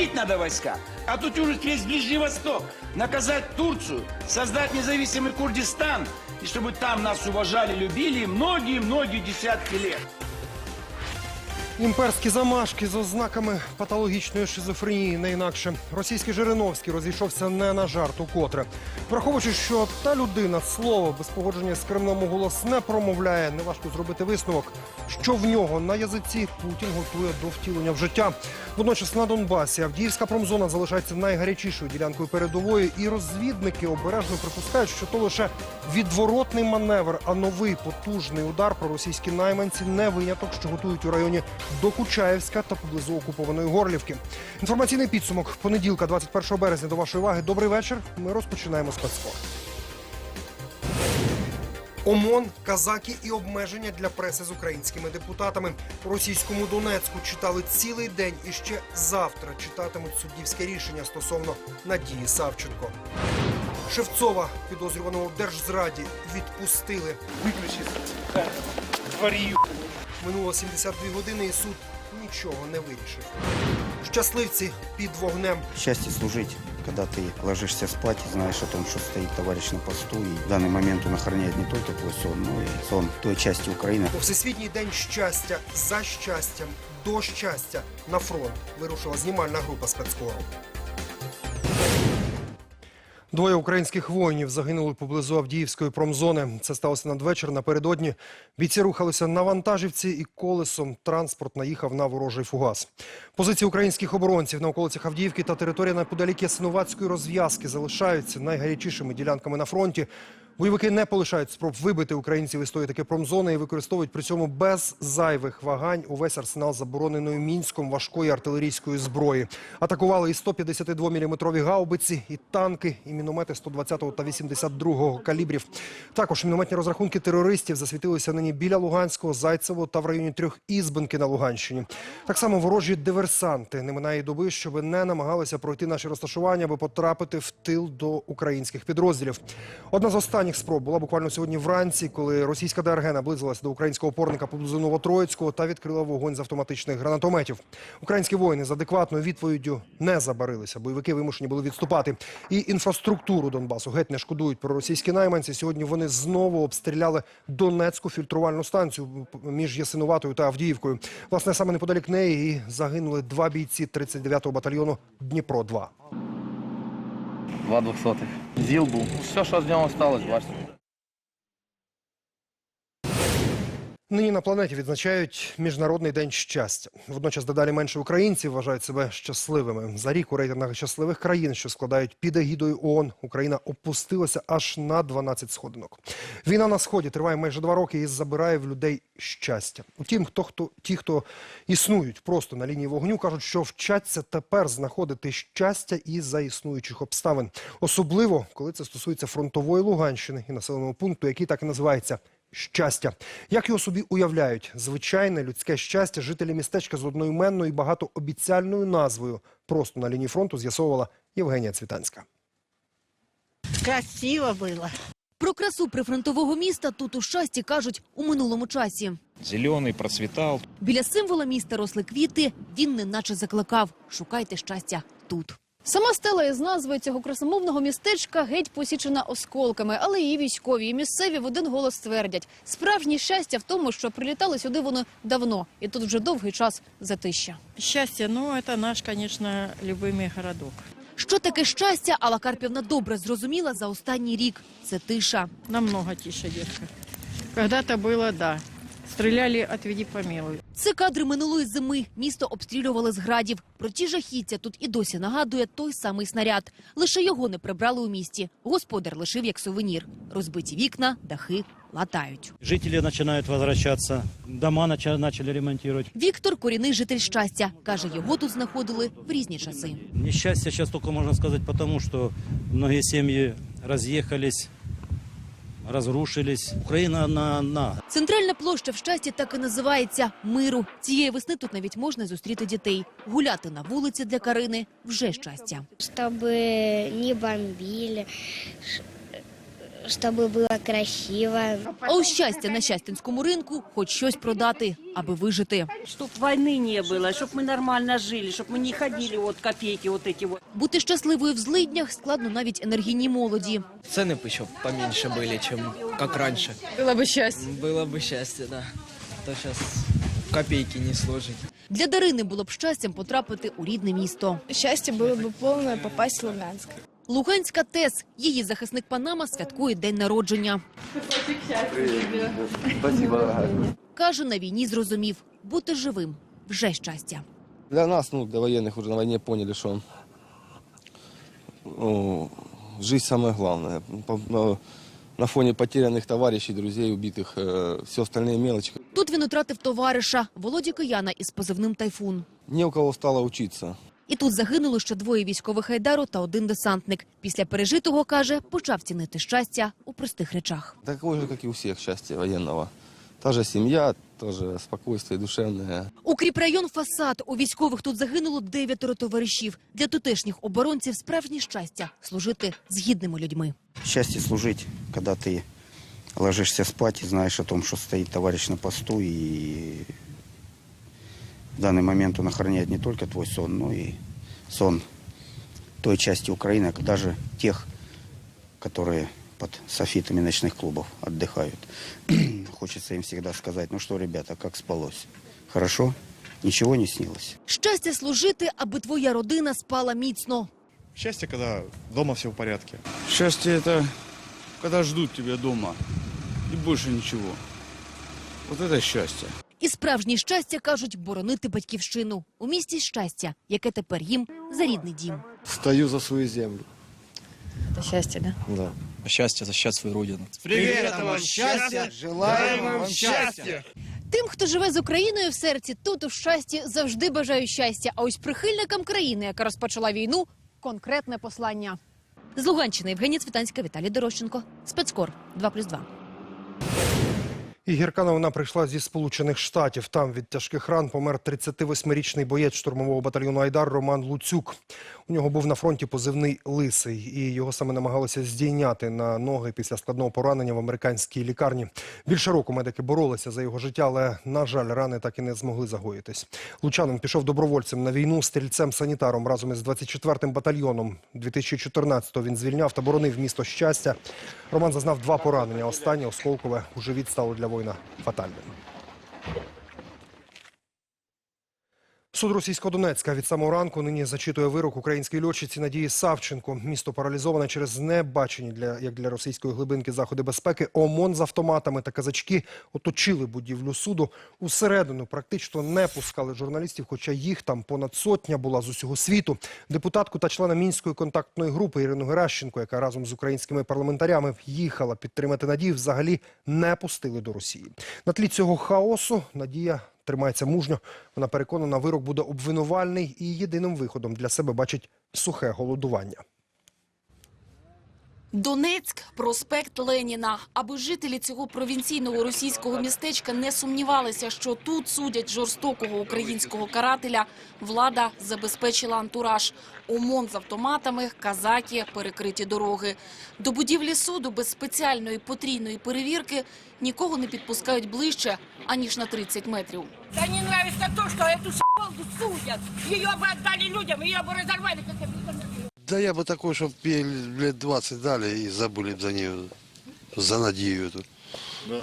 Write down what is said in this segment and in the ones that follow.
Вводить надо войска. А тут уже весь Ближний Восток. Наказать Турцию, создать независимый Курдистан. И чтобы там нас уважали, любили многие-многие десятки лет. Імперські замашки з ознаками патологічної шизофренії, не інакше. Російський Жириновський розійшовся не на жарт укотре. Враховуючи, що та людина слово без погодження з Кремлем у голос не промовляє, неважко зробити висновок, що в нього на язиці Путін готує до втілення в життя. Водночас на Донбасі Авдіївська промзона залишається найгарячішою ділянкою передової, і розвідники обережно припускають, що то лише відворотний маневр, а новий потужний удар про російські найманці не виняток, що готують у районі Докучаєвська та поблизу окупованої Горлівки. Інформаційний підсумок понеділка, 21 березня. До вашої уваги. Добрий вечір. Ми розпочинаємо спецспорт. ОМОН, казаки і обмеження для преси з українськими депутатами. Російському Донецьку читали цілий день і ще завтра читатимуть суддівське рішення стосовно Надії Савченко. Шевцова, підозрюваного в держзраді, відпустили. Минуло 72 години і суд нічого не вирішив. Щасливці під вогнем. Счастье служить, когда ты ложишься спать и знаешь о том, что стоит товарищ на посту. И в данный момент он охраняет не только твой сон, но и сон той части Украины, У Всесвітній день щастя за щастям до щастя на фронт вирушила знімальна група спецкору. Двоє українських воїнів загинули поблизу Авдіївської промзони. Це сталося надвечір напередодні. Бійці рухалися на вантажівці і колесом транспорт наїхав на ворожий фугас. Позиції українських оборонців на околицях Авдіївки та територія неподалік Ясинуватської розв'язки залишаються найгарячішими ділянками на фронті. Бойовики не полишають спроб вибити українців із тої таки промзони і використовують при цьому без зайвих вагань увесь арсенал забороненої мінськом важкої артилерійської зброї. Атакували і 152-мм гаубиці, і танки, і міномети 120 та 82 калібрів. Також мінометні розрахунки терористів засвітилися нині біля Луганського, Зайцевого та в районі трьох ізбинки на Луганщині. Так само ворожі диверсанти не минає доби, щоб не намагалися пройти наші розташування, аби потрапити в тил до українських підрозділів. Одна з останніх спроб була буквально сьогодні вранці, коли російська ДРГ наблизилася до українського опорника поблизу Новотроїцького та відкрила вогонь з автоматичних гранатометів. Українські воїни з адекватною відповіддю не забарилися. Бойовики вимушені були відступати. І інфраструктуру Донбасу геть не шкодують про російські найманці. Сьогодні вони знову обстріляли Донецьку фільтрувальну станцію між Ясинуватою та Авдіївкою. Власне, саме неподалік неї загинули два бійці 39-го батальйону Дніпро 2 Два двохсотих. ЗІЛ був. Все, що з нього сталося, бачите. Нині на планеті відзначають Міжнародний день щастя. Водночас дедалі менше українців вважають себе щасливими. За рік у рейтингах щасливих країн, що складають під егідою ООН, Україна опустилася аж на 12 сходинок. Війна на сході триває майже два роки і забирає в людей щастя. Утім, хто хто ті, хто існують просто на лінії вогню, кажуть, що вчаться тепер знаходити щастя і за існуючих обставин, особливо коли це стосується фронтової Луганщини і населеного пункту, який так і називається щастя. Як його собі уявляють? Звичайне людське щастя жителі містечка з одноіменною і багатообіцяльною назвою просто на лінії фронту з'ясовувала Євгенія Цвітанська. Красиво было. Про красу прифронтового міста тут у щасті кажуть у минулому часі. Зеленый процветал. Біля символа міста росли квіти. Він неначе закликав: шукайте щастя тут. Сама стела із назвою цього красомовного містечка геть посічена осколками, але і військові, і місцеві в один голос твердять: справжнє щастя в тому, що прилітали сюди вони давно, і тут вже довгий час затища. Счастье, ну, это наш, конечно, любимый городок. Що таке щастя, Алла Карпівна добре зрозуміла за останній рік. Це тиша. Намного тише, детка. Когда-то было, да. Стреляли, отведи помилуй. Це кадри минулої зими. Місто обстрілювали з градів. Про ті жахіття тут і досі нагадує той самий снаряд. Лише його не прибрали у місті. Господар лишив як сувенір. Розбиті вікна, дахи латають. Жители начинают возвращаться, дома начали ремонтировать. Віктор корінний житель щастя. Каже, його тут знаходили в різні часи. Несчастье сейчас только можно сказать потому, что многие семьи разъехались, разрушились. Україна на одна. Центральна площа в щасті так і називається миру. Цієї весни тут навіть можна зустріти дітей. Гуляти на вулиці для Карини вже щастя. Щоб не бомбили, ш- чтобы было красиво. А ось щастя на щастинському ринку хоч щось продати, аби вижити. Чтоб войны не было, чтоб мы нормально жили, чтоб мы не ходили вот копейки вот эти вот. Бути щасливою в злиднях складно навіть енергійній молоді. Цены бы еще поменьше были, чем как раньше. Было бы счастье. Было бы счастье, да. То сейчас копейки не сложить. Для Дарини було б щастям потрапити у рідне місто. Счастье было бы полное попасть в Луганск. Луганська ТЕС. Її захисник Панама святкує день народження. Каже, на війні зрозумів, бути живим вже щастя. Для нас, ну, для военных уже на войне поняли, что ну, жизнь самое главное. По- на- На фоне потерянных товарищей, друзей, убитых, все остальные мелочи. Тут він втратив товариша Володі Кияна із позивним «Тайфун». Не у кого стало учиться. І тут загинули ще двоє військових Айдару та один десантник. Після пережитого, каже, почав цінити щастя у простих речах. Такое же, как и у всех, счастье военного. Та же семья, тоже спокойствие душевное. Укріпрайон «Фасад». У військових тут загинуло дев'ятеро товаришів. Для тутешніх оборонців справжнє щастя – служити з гідними людьми. Счастье служить, когда ты ложишься спать и знаешь о том, что стоит товарищ на посту, и в данный момент он охраняет не только твой сон, но и сон той части Украины, а даже тех, которые под софитами ночных клубов отдыхают. Хочется им всегда сказать, ну что, ребята, как спалось? Хорошо? Ничего не снилось? Щастя служити, аби твоя родина спала міцно. Счастье, когда дома все в порядке. Счастье это когда ждут тебя дома. И больше ничего. Вот это счастье. І справжнє щастя, кажуть, боронити батьківщину. У місті щастя, яке тепер їм за рідний дім. Стою за свою землю. Это счастье, да? Да. Счастье защищать свою родину. Привет вам счастья! Желаем вам счастья! Тим, хто живе з Україною в серці, тут у щасті завжди бажаю щастя. А ось прихильникам країни, яка розпочала війну, конкретне послання. З Луганщини Євгенія Цвітанська, Віталій Дорощенко. Спецкор 2+,2. І гірка новина прийшла зі Сполучених Штатів. Там від тяжких ран помер 38-річний боєць штурмового батальйону Айдар Роман Луцюк. У нього був на фронті позивний лисий, і його саме намагалися здійняти на ноги після складного поранення в американській лікарні. Більше року медики боролися за його життя, але на жаль, рани так і не змогли загоїтись. Лучанин пішов добровольцем на війну стрільцем-санітаром разом із 24-м батальйоном. 2014-го він звільняв та боронив місто щастя. Роман зазнав два поранення. Останнє осколкове у живіт стало для воїна Ukraina. Суд російського Донецька від самого ранку нині зачитує вирок українській льотчиці Надії Савченко. Місто паралізоване через небачені для як для російської глибинки заходи безпеки. ОМОН з автоматами та казачки оточили будівлю суду. Усередину практично не пускали журналістів, хоча їх там понад сотня була з усього світу. Депутатку та члена мінської контактної групи Ірину Геращенко, яка разом з українськими парламентарями їхала підтримати Надію, взагалі не пустили до Росії. На тлі цього хаосу Надія тримається мужньо. Вона переконана, вирок буде обвинувальний і єдиним виходом для себе бачить сухе голодування. Донецьк, проспект Леніна. Аби жителі цього провінційного російського містечка не сумнівалися, що тут судять жорстокого українського карателя, влада забезпечила антураж. ОМОН з автоматами, казаки, перекриті дороги. До будівлі суду без спеціальної потрійної перевірки нікого не підпускають ближче, аніж на 30 метрів. Да не нравится то, что эту с***лку судят. Ее бы отдали людям, ее бы разорвали, как обезумели. Да я бы такой, чтобы лет 20 дали и забыли б за нее, за Надію эту.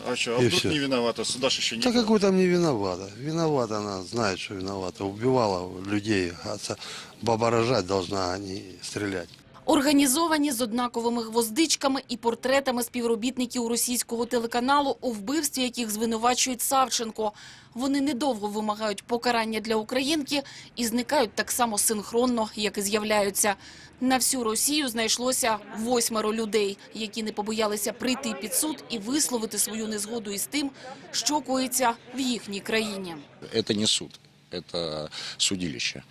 а что, а И вдруг всё. не виновата? Суда еще Да какой там не виновата. Виновата она, знает, что виновата. Убивала людей. А це баба рожать должна, а не стрелять. Організовані з однаковими гвоздичками і портретами співробітників російського телеканалу, у вбивстві яких звинувачують Савченко. Вони недовго вимагають покарання для українки і зникають так само синхронно, як і з'являються. На всю Росію знайшлося восьмеро людей, які не побоялися прийти під суд і висловити свою незгоду із тим, що коїться в їхній країні. Это не суд, это судилище.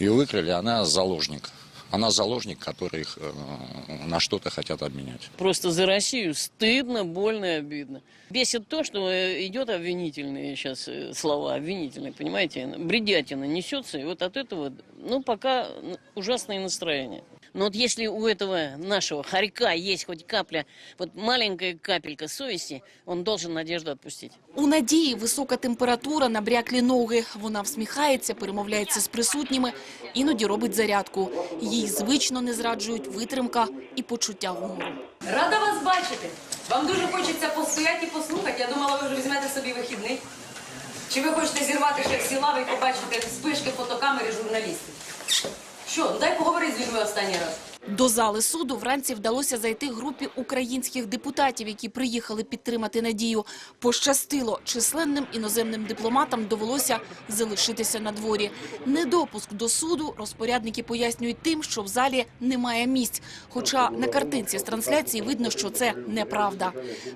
Ее выкрали, она заложник. Она заложник, который их э, на что-то хотят обменять. Просто за Россию стыдно, больно и обидно. Бесит то, что э, идет обвинительные сейчас э, слова, обвинительные, понимаете? Бредятина несется, и вот от этого, ну, пока ужасное настроение. Но вот если у этого нашего хорька есть хоть капля, вот маленькая капелька совести, он должен надежду отпустить. У Надії висока температура, набряклі ноги. Вона всміхається, перемовляється з присутніми, іноді робить зарядку. Їй звично не зраджують витримка і почуття гумору. Рада вас бачити. Вам дуже хочеться постояти і послухати. Я думала, ви вже візьмете собі вихідний. Чи ви хочете зірвати ще всі лави і побачити спишки фотокамери журналістів? Що, ну дай поговори з людьми останній раз. До зали суду вранці вдалося зайти групі українських депутатів, які приїхали підтримати Надію. Пощастило, численним іноземним дипломатам довелося залишитися на дворі. Недопуск до суду розпорядники пояснюють тим, що в залі немає місць. Хоча на картинці з трансляції видно, що це неправда.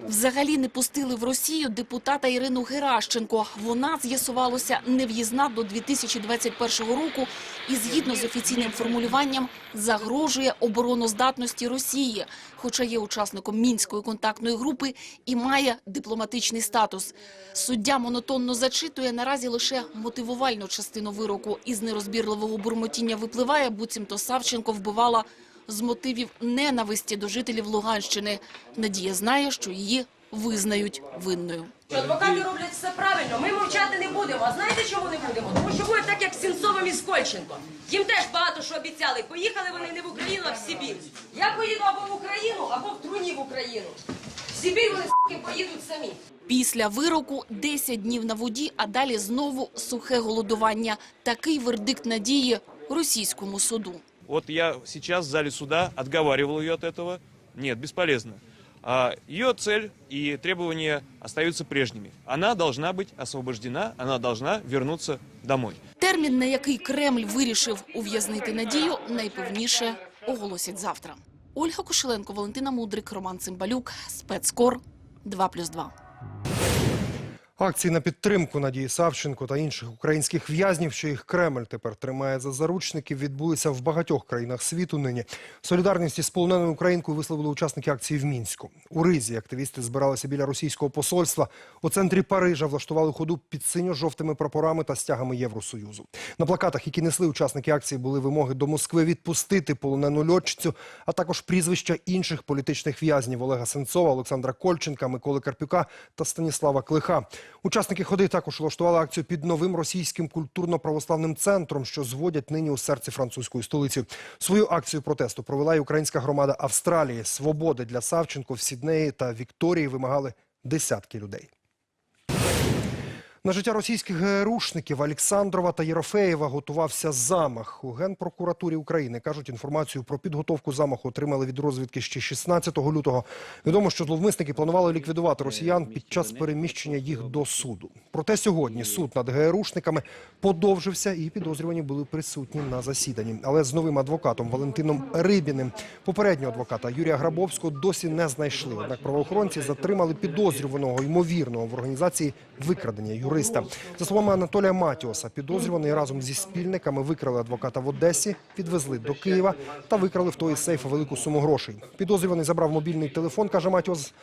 Взагалі не пустили в Росію депутата Ірину Геращенко. Вона, з'ясувалося, нев'їзна до 2021 року і, згідно з офіційним формулюванням, загрожує обороноздатності Росії, хоча є учасником мінської контактної групи і має дипломатичний статус. Суддя монотонно зачитує наразі лише мотивувальну частину вироку. Із нерозбірливого бурмотіння випливає, буцімто Савченко вбивала з мотивів ненависті до жителів Луганщини. Надія знає, що її визнають винною. Адвокати роблять все правильно, ми мовчати не будемо. А знаєте, чому не будемо? Тому що буде так, як з Сінцовим і з Кольченко. Їм теж багато що обіцяли. Поїхали вони не в Україну, а в Сибір. Я поїду або в Україну, або в труні в Україну. В Сибір вони с**ки, поїдуть самі. Після вироку 10 днів на воді, а далі знову сухе голодування. Такий вердикт надії російському суду. Вот я сейчас в зале суда отговаривал ее от этого. Нет, бесполезно. Ее цель и требования остаются прежними. Она должна быть освобождена, она должна вернуться домой. Термін, на який Кремль вирішив ув'язнити Надію, найпевніше оголосять завтра. Ольга Кошеленко, Валентина Мудрик, Роман Цимбалюк, Спецкор 2+,2. Акції на підтримку Надії Савченко та інших українських в'язнів, що їх Кремль тепер тримає за заручників, відбулися в багатьох країнах світу нині. Солідарність із полоненою українкою висловили учасники акції в Мінську. У Ризі активісти збиралися біля російського посольства. У центрі Парижа влаштували ходу під синьо-жовтими прапорами та стягами Євросоюзу. На плакатах, які несли учасники акції, були вимоги до Москви відпустити полонену льотчицю, а також прізвища інших політичних в'язнів Олега Сенцова, Олександра Кольченка, Миколи Карпюка та Станіслава Клиха. Учасники ходи також влаштували акцію під новим російським культурно-православним центром, що зводять нині у серці французької столиці. Свою акцію протесту провела й українська громада Австралії. Свободи для Савченко в Сіднеї та Вікторії вимагали десятки людей. На життя російських ГРУшників Олександрова та Єрофеєва готувався замах. У Генпрокуратурі України кажуть, інформацію про підготовку замаху отримали від розвідки ще 16 лютого. Відомо, що зловмисники планували ліквідувати росіян під час переміщення їх до суду. Проте сьогодні суд над ГРУшниками подовжився і підозрювані були присутні на засіданні. Але з новим адвокатом Валентином Рибіним попереднього адвоката Юрія Грабовського досі не знайшли. Однак правоохоронці затримали підозрюваного ймовірного в організації викрадення юриста. За словами Анатолія Матіоса, підозрюваний разом зі спільниками викрали адвоката в Одесі, відвезли до Києва та викрали в той із сейфа велику суму грошей. Підозрюваний забрав мобільний телефон, каже Матіос.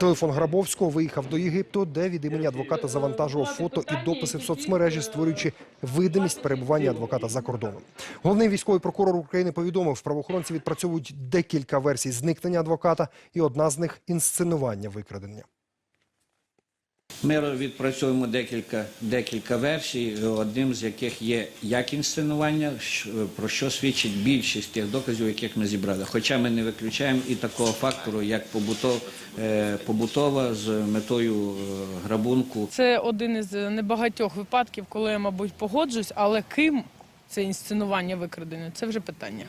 Телефон Грабовського виїхав до Єгипту, де від імені адвоката завантажував фото і дописи в соцмережі, створюючи видимість перебування адвоката за кордоном. Головний військовий прокурор України повідомив, правоохоронці відпрацьовують декілька версій зникнення адвоката, і одна з них інсценування викрадення. Ми відпрацьовуємо декілька, декілька версій, одним з яких є як інсценування, про що свідчить більшість тих доказів, яких ми зібрали. Хоча ми не виключаємо і такого фактору, як побутов, е, побутова з метою е, грабунку. Це один із небагатьох випадків, коли я, мабуть, погоджусь, але ким це інсценування викрадення, це вже питання.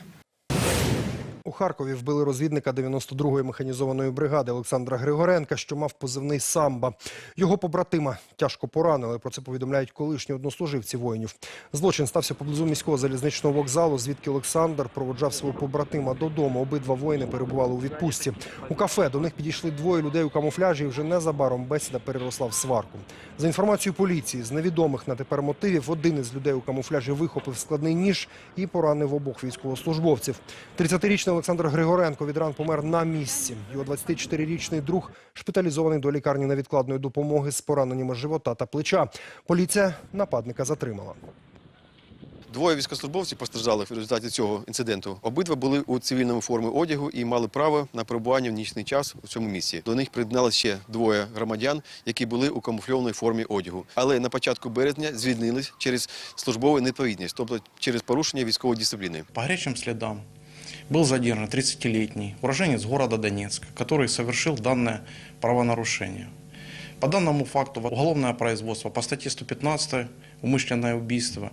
У Харкові вбили розвідника 92-ї механізованої бригади Олександра Григоренка, що мав позивний «Самба». Його побратима тяжко поранили. Про це повідомляють колишні однослуживці воїнів. Злочин стався поблизу міського залізничного вокзалу, звідки Олександр проводжав свого побратима додому. Обидва воїни перебували у відпустці. У кафе до них підійшли двоє людей у камуфляжі. і Вже незабаром бесіда переросла в сварку. За інформацією поліції, з невідомих на тепер мотивів, один із людей у камуфляжі вихопив складний ніж і поранив обох військовослужбовців. 30-річний Олександр Григоренко від ран помер на місці. Його 24-річний друг шпиталізований до лікарні невідкладної допомоги з пораненнями живота та плеча. Поліція нападника затримала. Двоє військовослужбовців постраждали в результаті цього інциденту. Обидва були у цивільному формі одягу і мали право на перебування в нічний час у цьому місці. До них приєдналися ще двоє громадян, які були у камуфльованій формі одягу. Але на початку березня звільнились через службову невідповідність, тобто через порушення військової дисципліни. По горячим следам был задержан 30-летний уроженец города Донецка, который совершил данное правонарушение. По данному факту уголовное производство по статье 115 «Умышленное убийство»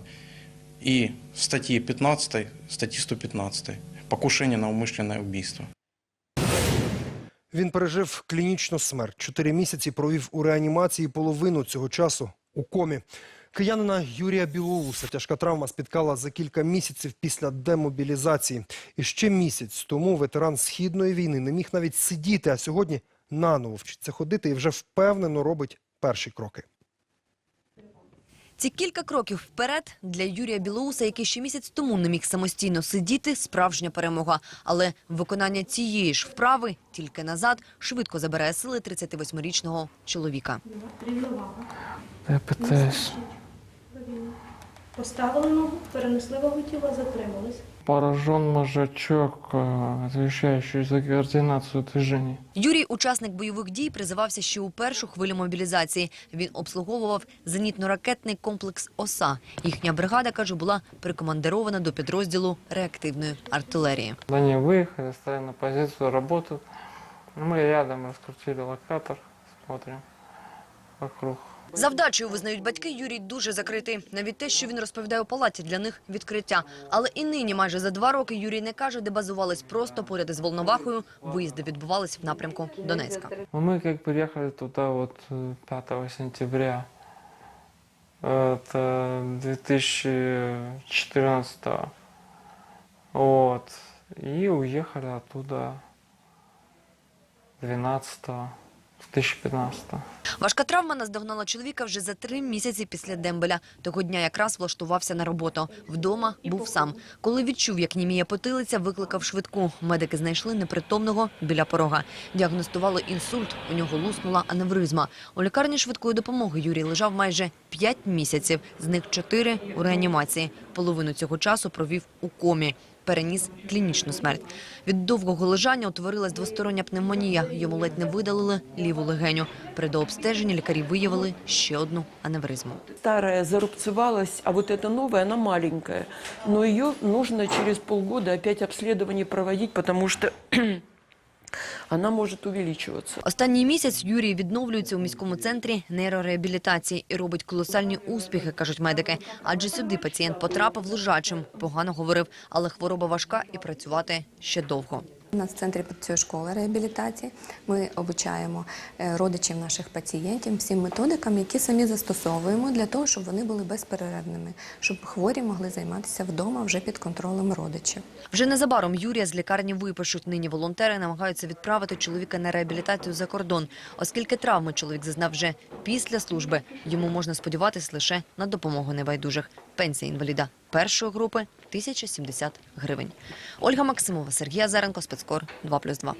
и статье 15 статьи 115 «Покушение на умышленное убийство». Він пережив клінічну смерть. Чотири місяці провів у реанімації половину цього часу у комі. Киянина Юрія Білоуса тяжка травма спіткала за кілька місяців після демобілізації. І ще місяць тому ветеран східної війни не міг навіть сидіти, а сьогодні наново вчиться ходити і вже впевнено робить перші кроки. Ці кілька кроків вперед для Юрія Білоуса, який ще місяць тому не міг самостійно сидіти, справжня перемога. Але виконання цієї ж вправи тільки назад швидко забирає сили 38-річного чоловіка. Я питаюсь. Поставили ногу, перенесли вагу тіла, затримались. Поражен мозжечок, э, отвечающий за координацию движений. Юрій, учасник бойових дій, призивався ще у першу хвилю мобілізації. Він обслуговував зенітно-ракетний комплекс ОСА. Їхня бригада, каже, була прикомандирована до підрозділу реактивної артилерії. Они выехали, стали на позицию, работают. Мы рядом раскрутили локатор, смотрим вокруг. За вдачею визнають батьки, Юрій дуже закритий. Навіть те, що він розповідає у палаті, для них відкриття. Але і нині, майже за два роки, Юрій не каже, де базувались просто поряд із Волновахою. Виїзди відбувались в напрямку Донецька. Ну, Мы как приехали туда вот э, 5 сентября, это 2014 вот, и уехали оттуда 12 2015 Важка травма наздогнала чоловіка вже за три місяці після дембеля. Того дня якраз влаштувався на роботу. Вдома був сам. Коли відчув, як німіє потилиця, викликав швидку. Медики знайшли непритомного біля порога. Діагностували інсульт, у нього луснула аневризма. У лікарні швидкої допомоги Юрій лежав майже п'ять місяців, з них чотири у реанімації. Половину цього часу провів у комі. Переніс клінічну смерть. Від довгого лежання утворилась двостороння пневмонія. Йому ледь не видалили ліву легеню. При дообстеженні лікарі виявили ще одну аневризму. Старая зарубцевалась, а вот эта новая, она маленькая. Но ее нужно через полгода опять обследование проводить, потому что она може увеличуватися. Останній місяць Юрій відновлюється у міському центрі нейрореабілітації і робить колосальні успіхи, кажуть медики. Адже сюди пацієнт потрапив лежачим, погано говорив, але хвороба важка і працювати ще довго. У нас в центрі працює школа реабілітації. Ми обучаємо е, родичів наших пацієнтів всім методикам, які самі застосовуємо для того, щоб вони були безперервними, щоб хворі могли займатися вдома вже під контролем родичів. Вже незабаром Юрія з лікарні випишуть. Нині волонтери намагаються відправити чоловіка на реабілітацію за кордон. Оскільки травми чоловік зазнав вже після служби, йому можна сподіватись лише на допомогу небайдужих. Пенсія інваліда першої групи – 1070 гривень. Ольга Максимова, Сергій Азаренко, спецкор 2+,2.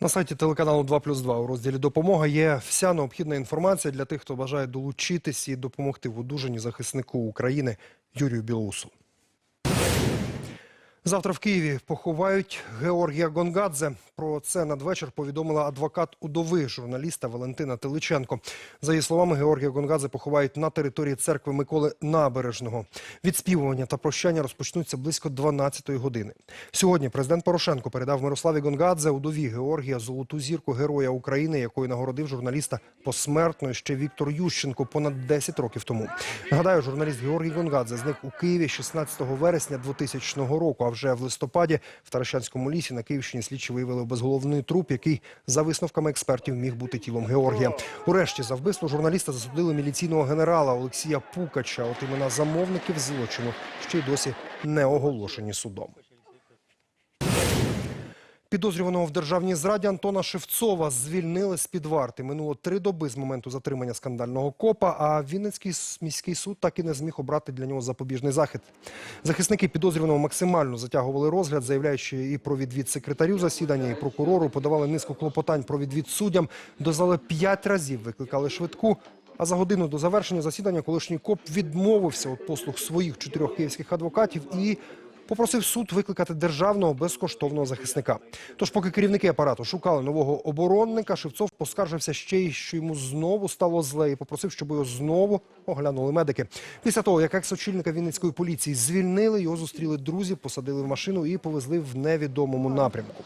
На сайті телеканалу 2 плюс 2 у розділі «Допомога» є вся необхідна інформація для тих, хто бажає долучитись і допомогти в одужанні захиснику України Юрію Білоусу. Завтра в Києві поховають Георгія Гонгадзе. Про це надвечір повідомила адвокат удови журналіста Валентина Теличенко. За її словами, Георгія Гонгадзе поховають на території церкви Миколи Набережного. Відспівування та прощання розпочнуться близько 12-ї години. Сьогодні президент Порошенко передав Мирославі Гонгадзе удові Георгія золоту зірку Героя України, якою нагородив журналіста посмертно ще Віктор Ющенко понад 10 років тому. Нагадаю, журналіст Георгій Гонгадзе зник у Києві 16 вересня 2000 року. Вже в листопаді в Таращанському лісі на Київщині слідчі виявили безголовний труп, який за висновками експертів міг бути тілом Георгія. Урешті за вбивство журналіста засудили міліційного генерала Олексія Пукача. От імена замовників злочину ще й досі не оголошені судом. Підозрюваного в державній зраді Антона Шевцова звільнили з-під варти. Минуло три доби з моменту затримання скандального копа, а Вінницький міський суд так і не зміг обрати для нього запобіжний захід. Захисники підозрюваного максимально затягували розгляд, заявляючи і про відвід секретарю засідання, і прокурору, подавали низку клопотань про відвід суддям, до зали п'ять разів викликали швидку. А за годину до завершення засідання колишній коп відмовився від послуг своїх чотирьох київських адвокатів і попросив суд викликати державного безкоштовного захисника. Тож, поки керівники апарату шукали нового оборонника, Шевцов поскаржився ще й, що йому знову стало зле, і попросив, щоб його знову оглянули медики. Після того, як екс-очільника Вінницької поліції звільнили, його зустріли друзі, посадили в машину і повезли в невідомому напрямку.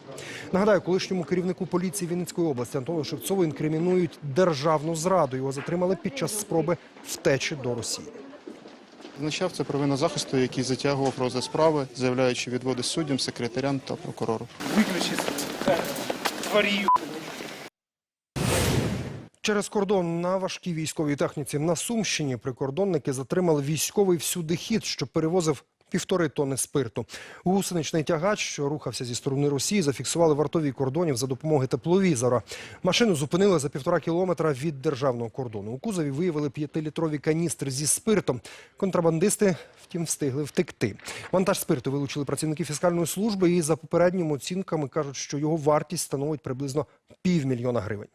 Нагадаю, колишньому керівнику поліції Вінницької області Антону Шевцову інкримінують державну зраду. Його затримали під час спроби втечі до Росії. Означав це провина захисту, який затягував розгляд справи, заявляючи відводи суддям, секретарям та прокурору. Через кордон на важкій військовій техніці на Сумщині прикордонники затримали військовий всюдихід, що перевозив півтори тони спирту. Гусеничний тягач, що рухався зі сторони Росії, зафіксували вартові кордонів за допомогою тепловізора. Машину зупинили за півтора кілометра від державного кордону. У кузові виявили п'ятилітрові каністри зі спиртом. Контрабандисти, втім, встигли втекти. Вантаж спирту вилучили працівники фіскальної служби і за попередніми оцінками кажуть, що його вартість становить приблизно півмільйона гривень.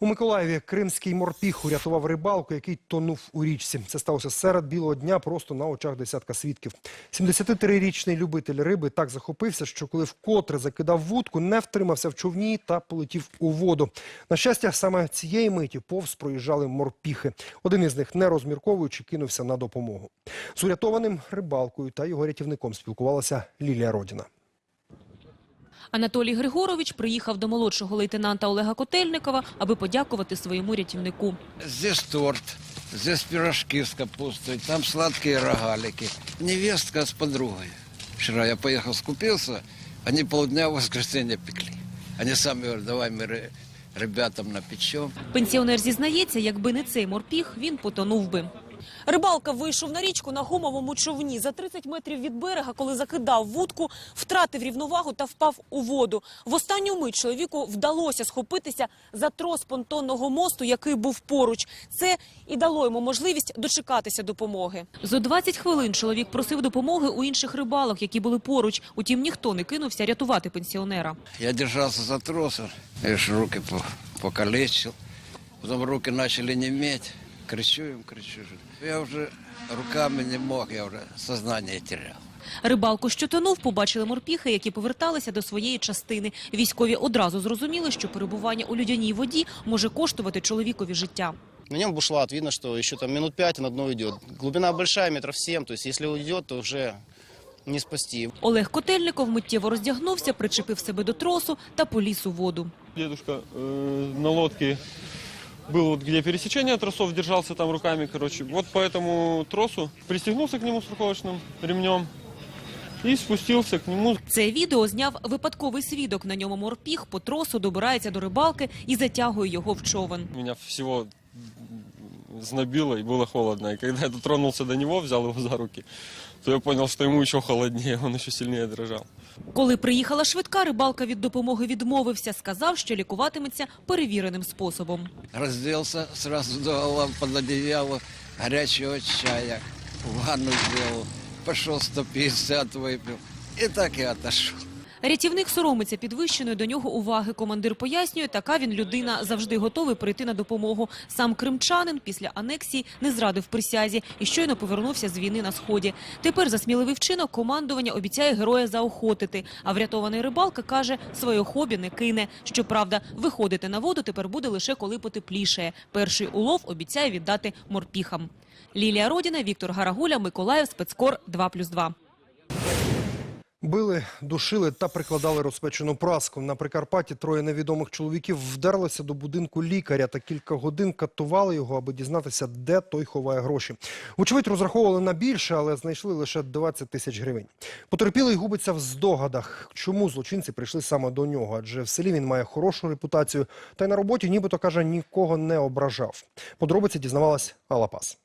У Миколаєві кримський морпіх урятував рибалку, який тонув у річці. Це сталося серед білого дня, просто на очах десятка свідків. 73-річний любитель риби так захопився, що коли вкотре закидав вудку, не втримався в човні та полетів у воду. На щастя, саме цієї миті повз проїжджали морпіхи. Один із них, не розмірковуючи, кинувся на допомогу. З урятованим рибалкою та його рятівником спілкувалася Лілія Родіна. Анатолій Григорович приїхав до молодшого лейтенанта Олега Котельникова, аби подякувати своєму рятівнику. Здесь торт, здесь пирожки с капустой, там сладкие рогалики. Невестка с подругой. Вчера я поехал, скупился, они полдня в воскресенье пекли. Они сами говорят, давай мы ры- ребятам напечем. Пенсіонер зізнається, якби не цей морпіх, він потонув би. Рибалка вийшов на річку на гумовому човні. За 30 метрів від берега, коли закидав вудку, втратив рівновагу та впав у воду. В останню мить чоловіку вдалося схопитися за трос понтонного мосту, який був поруч. Це і дало йому можливість дочекатися допомоги. За 20 хвилин чоловік просив допомоги у інших рибалок, які були поруч. Утім, ніхто не кинувся рятувати пенсіонера. Я держался за трос, я ж руки по- покалечил. Потом руки начали неметь. Кричу им, кричу. Я уже руками не мог, я уже сознание терял. Рибалку, що тонув, побачили морпіхи, які поверталися до своєї частини. Військові одразу зрозуміли, що перебування у людяній воді може коштувати чоловікові життя. На нем бушлат, видно, что еще там минут пять на дно идет. Глубина большая, метров семь, то есть если уйдет, то уже не спасти. Олег Котельников миттєво роздягнувся, причепив себе до тросу та поліз у воду. Дедушка э, на лодке был вот где пересечение тросов, держался там руками, короче. Вот по этому тросу пристегнулся к нему страховочным ремнем и спустился к нему. Це відео зняв випадковий свідок. На ньому морпіх по тросу добирається до рибалки і затягує його в човен. Меня всего знобило и было холодно. И когда я дотронулся до него, взял его за руки, то я понял, что ему еще холоднее, он еще сильнее дрожал. Коли приїхала швидка, рибалка від допомоги відмовився. Сказав, що лікуватиметься перевіреним способом. Розділся, одразу дал під одеяло гарячого чая, ванну зробив, пішов 150 випив і так і отошел. Рятівник соромиться підвищеної до нього уваги. Командир пояснює, така він людина завжди готовий прийти на допомогу. Сам кримчанин після анексії не зрадив присязі і щойно повернувся з війни на сході. Тепер за сміливий вчинок командування обіцяє героя заохотити. А врятований рибалка каже, своє хобі не кине. Щоправда, виходити на воду тепер буде лише коли потеплішає. Перший улов обіцяє віддати морпіхам. Лілія Родіна, Віктор Гарагуля, Миколаїв, спецкор 2+,2. Били, душили та прикладали розпечену праску. На Прикарпатті троє невідомих чоловіків вдерлися до будинку лікаря та кілька годин катували його, аби дізнатися, де той ховає гроші. Вочевидь, розраховували на більше, але знайшли лише 20 тисяч гривень. Потерпілий губиться в здогадах, чому злочинці прийшли саме до нього, адже в селі він має хорошу репутацію, та й на роботі, нібито каже, нікого не ображав. Подробиці дізнавалась Алла Пас.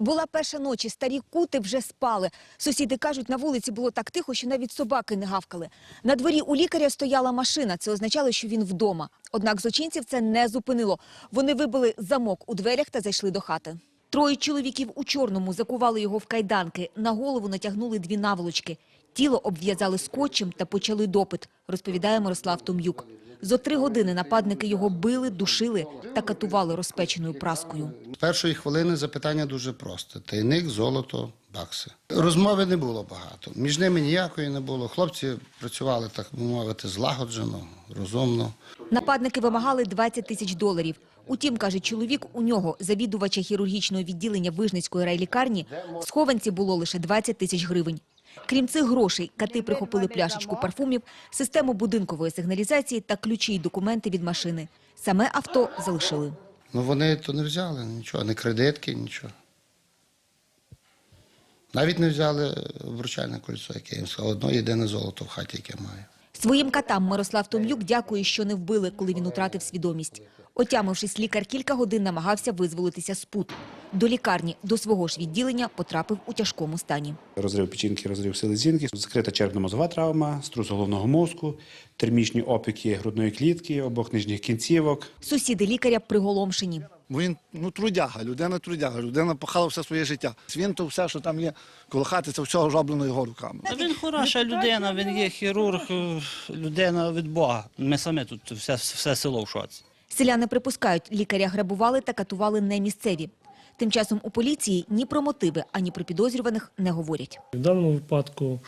Була перша ночі, старі кути вже спали. Сусіди кажуть, на вулиці було так тихо, що навіть собаки не гавкали. На дворі у лікаря стояла машина. Це означало, що він вдома. Однак злочинців це не зупинило. Вони вибили замок у дверях та зайшли до хати. Троє чоловіків у чорному закували його в кайданки. На голову натягнули дві наволочки. Тіло обв'язали скотчем та почали допит, розповідає Мирослав Том'юк. Зо три години нападники його били, душили та катували розпеченою праскою. З першої хвилини запитання дуже просте: тайник, золото, бакси. Розмови не було багато. Між ними ніякої не було. Хлопці працювали, так би мовити, злагоджено, розумно. Нападники вимагали 20 тисяч доларів. Утім, каже чоловік, у нього, завідувача хірургічного відділення Вижницької райлікарні, в схованці було лише 20 тисяч гривень. Крім цих грошей, кати прихопили пляшечку парфумів, систему будинкової сигналізації та ключі й документи від машини. Саме авто залишили. Ну вони то не взяли нічого, не кредитки, нічого. Навіть не взяли вручальне кольцо, яке я їм сказав, одно єдине золото в хаті, яке маю. Своїм катам Мирослав Том'юк дякує, що не вбили, коли він утратив свідомість. Отямившись, лікар кілька годин намагався визволитися з пут. До лікарні, до свого ж відділення потрапив у тяжкому стані. Розрив печінки, розрив селезінки, закрита черепно-мозгова травма, струс головного мозку, термічні опіки грудної клітки, обох нижніх кінцівок. Сусіди лікаря приголомшені. Він ну трудяга, людина трудяга, людина пахала все своє життя. Він то все, що там є коло хати, це все зроблено його руками. Він хороша людина, він є хірург, е, людина від Бога. Ми самі тут все, все село в шоці. Селяни припускають, лікаря грабували та катували не місцеві. Тим часом у поліції ні про мотиви, ані про підозрюваних не говорять. В даному випадку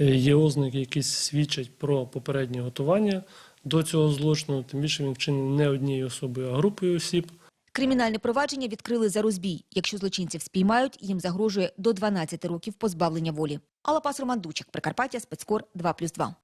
е, є ознаки, які свідчать про попереднє готування до цього злочину. Тим більше він вчинений не однією особою, а групою осіб. Кримінальне провадження відкрили за розбій. Якщо злочинців спіймають, їм загрожує до 12 років позбавлення волі. Алапас Роман Дучик, Прикарпаття, спецкор 2+,2.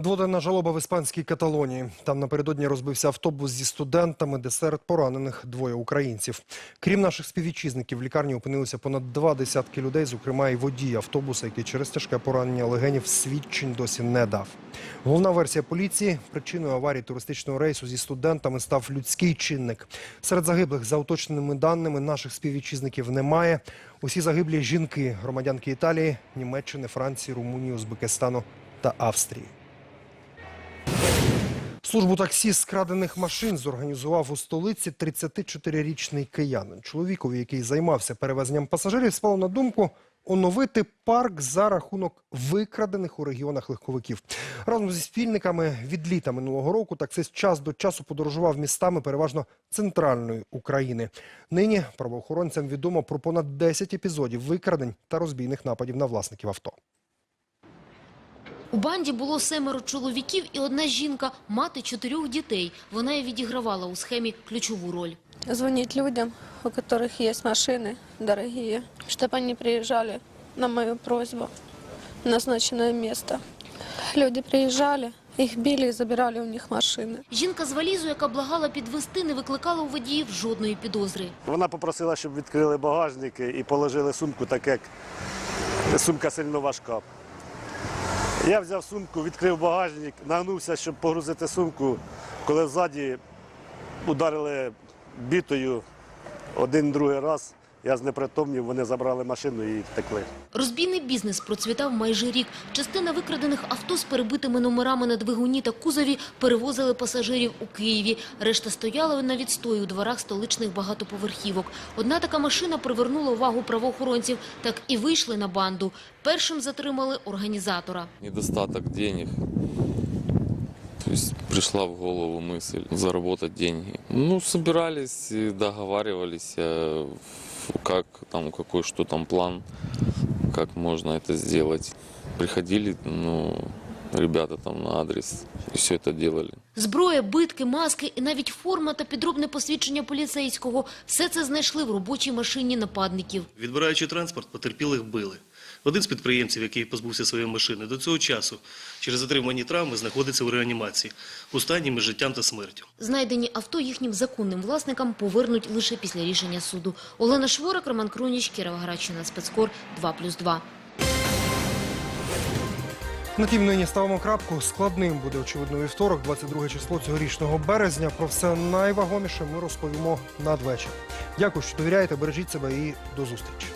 Дводенна жалоба в іспанській Каталонії. Там напередодні розбився автобус зі студентами, де серед поранених двоє українців. Крім наших співвітчизників, в лікарні опинилися понад два десятки людей, зокрема і водій автобуса, який через тяжке поранення легенів свідчень досі не дав. Головна версія поліції – причиною аварії туристичного рейсу зі студентами став людський чинник. Серед загиблих, за уточненими даними, наших співвітчизників немає. Усі загиблі – жінки, громадянки Італії, Німеччини, Франції, Румунії, Узбекистану та Австрії. Службу таксі з крадених машин зорганізував у столиці 34-річний киянин. Чоловікові, який займався перевезенням пасажирів, спало на думку оновити парк за рахунок викрадених у регіонах легковиків. Разом зі спільниками від літа минулого року таксист час до часу подорожував містами переважно центральної України. Нині правоохоронцям відомо про понад 10 епізодів викрадень та розбійних нападів на власників авто. У банді було семеро чоловіків і одна жінка, мати чотирьох дітей. Вона і відігравала у схемі ключову роль. звонить людям, у которых есть машины дорогие, чтобы они приезжали на мою просьбу в назначенное место. Люди приезжали, их били и забирали у них машины. Жінка з валізою, яка благала підвести, не викликала у водіїв жодної підозри. Вона попросила, щоб відкрили багажник і положили сумку, так як сумка сильно важка. Я взяв сумку, відкрив багажник, нагнувся, щоб погрузити сумку, коли ззаді ударили бітою один другий раз. Я знепритомнів, вони забрали машину і втекли. Розбійний бізнес процвітав майже рік. Частина викрадених авто з перебитими номерами на двигуні та кузові перевозили пасажирів у Києві. Решта стояла на відстої у дворах столичних багатоповерхівок. Одна така машина привернула увагу правоохоронців. Так і вийшли на банду. Першим затримали організатора. недостаток денег. То есть в голову мысль заработать деньги. Ну, собирались, и договаривались, э, как там, какой, что там план, как можно это сделать. Приходили, ну, ребята там на адрес и все это делали. Зброя, битки, маски і навіть форма та підробне посвідчення поліцейського – все це знайшли в робочій машині нападників. Відбираючи транспорт, потерпілих били. Один з підприємців, який позбувся своєї машини, до цього часу через отримані травми знаходиться у реанімації у стані між життям та смертю. Знайдені авто їхнім законним власникам повернуть лише після рішення суду. Олена Шворак, Роман Круніч, Кіровоградщина, спецкор 2+,2. На тім нині ставимо крапку. Складним буде очевидно вівторок, 22 число цьогорічного березня. Про все найвагоміше ми розповімо надвечір. Дякую, що довіряєте. Бережіть себе і до зустрічі.